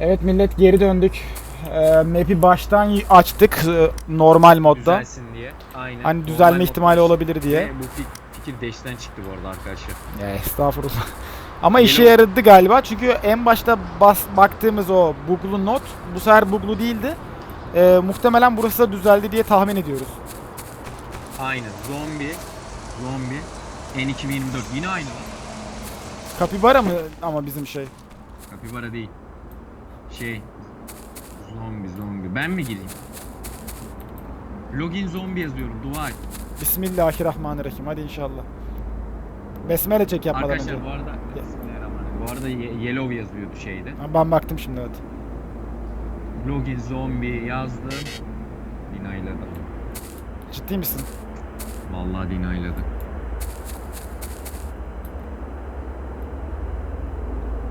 Evet millet geri döndük. Ee, map'i baştan açtık e, normal modda. Düzelsin diye. Aynen. Hani Normal düzelme mod ihtimali olabilir diye. Ve bu fik- fikir deşten çıktı bu arada arkadaşlar. Ya estağfurullah. Ama Yeni işe o- yaradı galiba çünkü en başta bas baktığımız o buglu not bu sefer buglu değildi. Ee, muhtemelen burası da düzeldi diye tahmin ediyoruz. Aynen. Zombi. Zombi. N2024 yine aynı lan. Kapibara mı ama bizim şey? Kapibara değil. Şey. Zombi zombi. Ben mi gireyim? Login zombi yazıyorum. Dua et. Bismillahirrahmanirrahim. Hadi inşallah. Besmele çek yapmadan Arkadaşlar önce. bu arada Bismillahirrahmanirrahim. Bu arada ye- yellow yazıyordu şeyde. Ha, Ben baktım şimdi evet. Login zombi yazdım. Dinayladı. Ciddi misin? Vallahi dinayladı.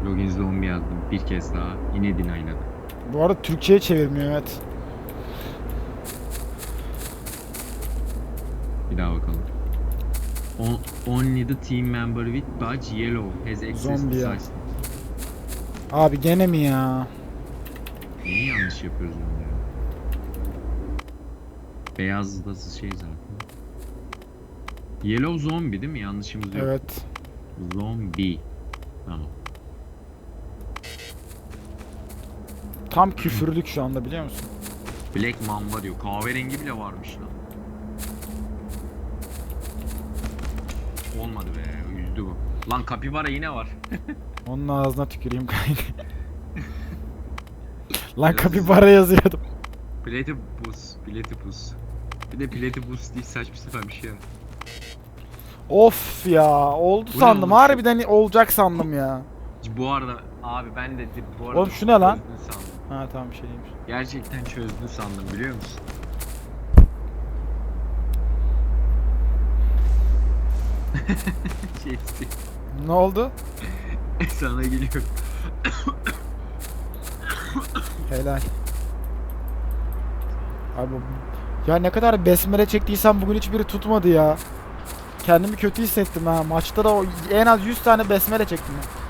Login zombi yazdım bir kez daha. Yine dinayladı. Bu arada Türkçe'ye çevirmiyor evet. Bir daha bakalım. On- Only the team member with badge yellow has access Zombi to ya. such- Abi gene mi ya? Neyi yanlış yapıyoruz bunu ya? Beyaz da şey zaten. Yellow zombi değil mi? Yanlışımız yok. Evet. Zombi. Tamam. Tam küfürlük şu anda biliyor musun? Black Mamba diyor. Kahverengi bile varmış lan. Olmadı be. Üzdü bu. Lan kapibara yine var. Onun ağzına tüküreyim kanka. Lan kapibara yazıyordum. Platypus. Platypus. Bir de Platypus diye saçma sapan bir şey var. Of ya oldu Bu ne sandım. oğlum? Harbiden olacak sandım ya. Bu arada abi ben de bu arada Oğlum şu ne lan? sandım. Ha tamam şey değilmiş. Gerçekten çözdün sandım biliyor musun? şey. Ne oldu? Sana geliyor. Helal. Abi ya ne kadar besmele çektiysem bugün hiçbiri tutmadı ya. Kendimi kötü hissettim ha. Maçta da o- en az 100 tane besmele çektim ya.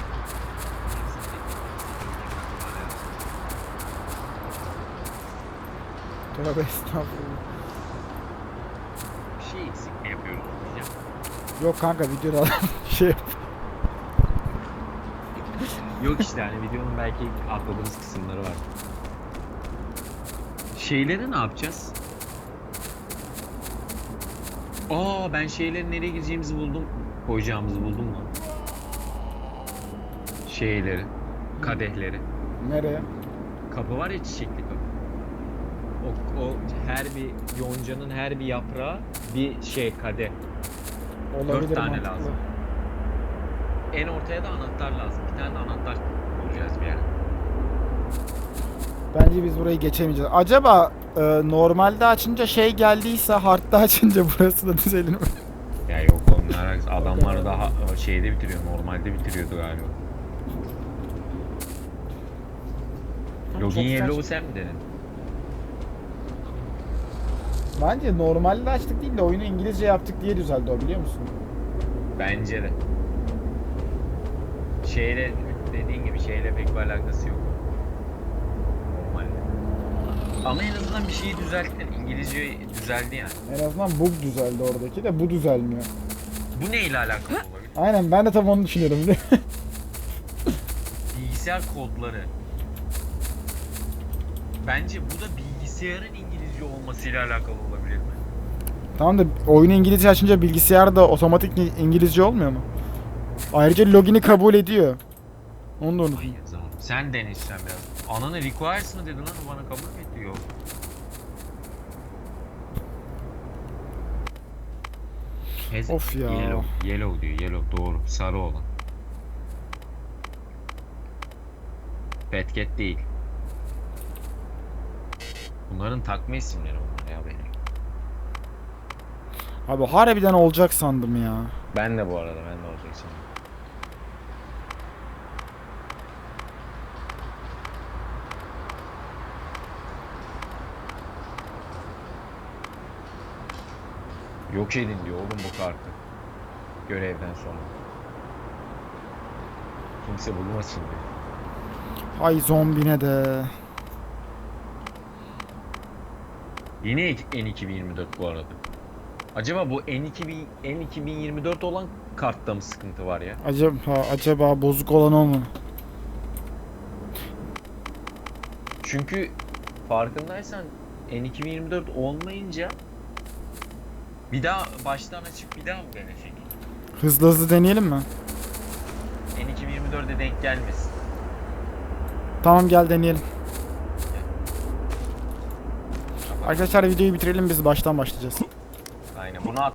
Tövbe estağfurullah. Bir şey eksik mi yapıyoruz diyeceğim. Yok kanka videoda şey yap- Yok işte hani videonun belki atladığımız kısımları var. Şeyleri ne yapacağız? Aa ben şeylerin nereye gireceğimizi buldum. Koyacağımızı buldum lan. Şeyleri. Kadehleri. Nereye? Kapı var ya çiçekli kapı. O, o her bir yoncanın her bir yaprağı bir şey kadeh. Olabilir tane mantıklı. lazım. En ortaya da anahtar lazım. Bir tane de anahtar bulacağız bir yere. Bence biz burayı geçemeyeceğiz. Acaba e, normalde açınca şey geldiyse hard'da açınca burası da düzelir mi? Ya yok oğlum ne alakası. Adamlar daha e, şeyde bitiriyor. Normalde bitiriyordu galiba. Login Çok Yellow'u saçma. sen mi dedin? Bence normalde açtık değil de oyunu İngilizce yaptık diye düzeldi o biliyor musun? Bence de. Şeyle dediğin gibi şeyle pek bir alakası yok. Normalde. Ama en azından bir şeyi düzelttin. İngilizce düzeldi yani. En azından bug düzeldi oradaki de bu düzelmiyor. Bu neyle alakalı olabilir? Aynen ben de tam onu düşünüyorum. Bilgisayar kodları. Bence bu da bilgisayarın İngilizce olmasıyla alakalı olabilir mi? tamam da oyunu İngilizce açınca bilgisayarda otomatik İ- İngilizce olmuyor mu? Ayrıca logini kabul ediyor. Onu da unutma. Hayır. Sen dene sen biraz. Ananı requires mı dedi lan o bana kabul mü etti yok. Has- Of ya. Yellow, yellow diyor. Yellow doğru. Sarı olan. Cat değil. Bunların takma isimleri bunlar ya benim. Abi harbiden olacak sandım ya. Ben de bu arada ben de olacak sanırım. Yok edin diyor oğlum bu kartı. Görevden sonra. Kimse bulmasın diyor. Ay zombine de. Yine N2024 bu arada. Acaba bu N2000, N2024 olan kartta mı sıkıntı var ya? Acaba acaba bozuk olan o mu? Çünkü farkındaysan N2024 olmayınca bir daha baştan açıp bir daha mı deneyecek? Hızlı hızlı deneyelim mi? N2024'e denk gelmesin. Tamam gel deneyelim. Arkadaşlar videoyu bitirelim biz baştan başlayacağız. Aynen bunu at.